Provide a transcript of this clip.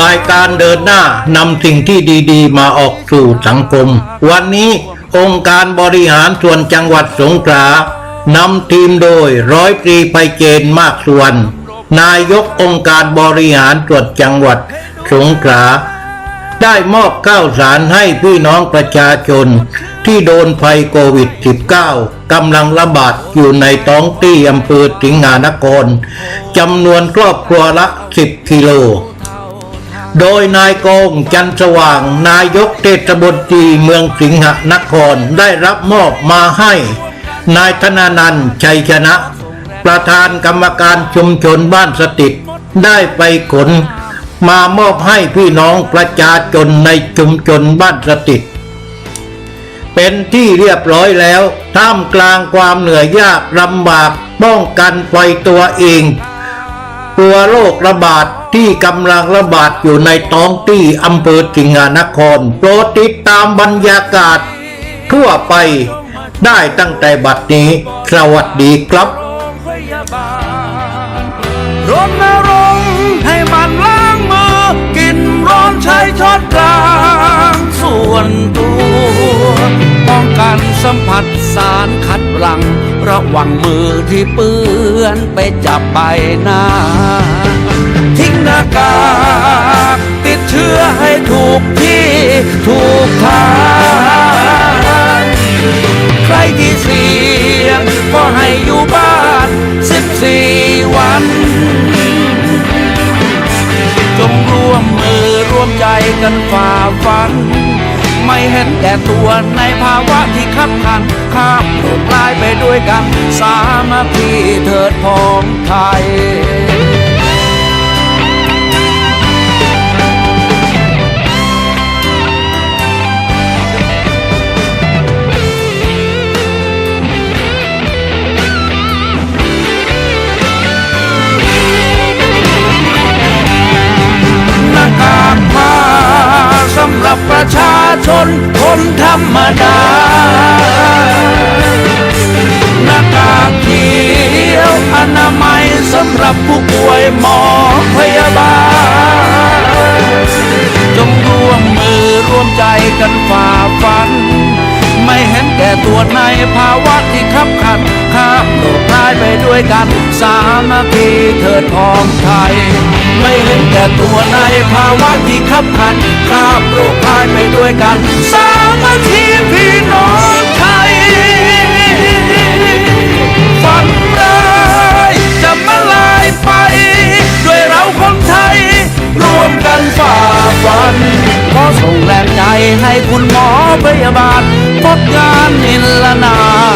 รายการเดินหน้านำสิ่งที่ดีๆ มาออกสู่สังคม วันนี้องค์การบริหารส่วนจังหวัดสงขลานำทีมโดยร้อยตรีไปเจนมากส่วน นายกองค์การบริหารส่วนจังหวัดสงขลาได้มอบข้าวสารให้พี่น้องประชาชน ที่โดนภัยโควิด -19 กำลังระบาดอยู่ในท้องที่อำเภอสิงหานครจำนวนครอบครัวละ 10 กิโล โดยนายกองจันสว่าง นายกเทศบนตรีเมืองสิงหนครได้รับมอบมาให้ นายธนานันชัยชนะ ประธานกรรมการชุมชนบ้านสติดได้ไปขน มามอบให้พี่น้องประชาชนในชุมชนบ้านสติดเป็นที่เรียบร้อยแล้วท่ามกลางความเหนื่อยยากลำบากป้องกันไฟตัวเองตัวโรคระบาด ที่กำลังระบาดอยู่ในท้องที่อำเภอสิงหานคร โปรดติดตามบรรยากาศ ทั่วไปได้ตั้งแต่บัดนี้ สวัสดีครับรณรงค์ให้มันล้างมือ กินร้อนใช้ช้อนกลางส่วนตัวป้องกันสัมผัสสารคัดหลัง ระวังมือที่เปื้อนไปจับใบหน้า หน้ากากติดเชื้อให้ถูกที่ถูกทางใครที่เสี่ยงก็ให้อยู่บ้าน14วัน จงร่วมมือร่วมใจกันฝ่าฟัน ไม่เห็นแก่ตัวในภาวะที่ขับขันข้ามโลกลายไปด้วยกัน สามัคคีเถิดพ้องไทย คนธรรมดาหน้ากากเขียวอนามัยสำหรับผู้ป่วยหมอพยาบาล จงร่วมมือร่วมใจกันฝ่าฟัน ไม่เห็นแก่ตัวในภาวะที่ขับขันข้ามโลกร้ายไปด้วยกัน สามัคคีเถิดของไทย ไม่เห็นแก่ตัวในภาวะที่ขับขันข้ามโลกร้ายไปด้วยกันสา ส่งแรงใจให้คุณหมอพยาบาลพบงานนิลนาม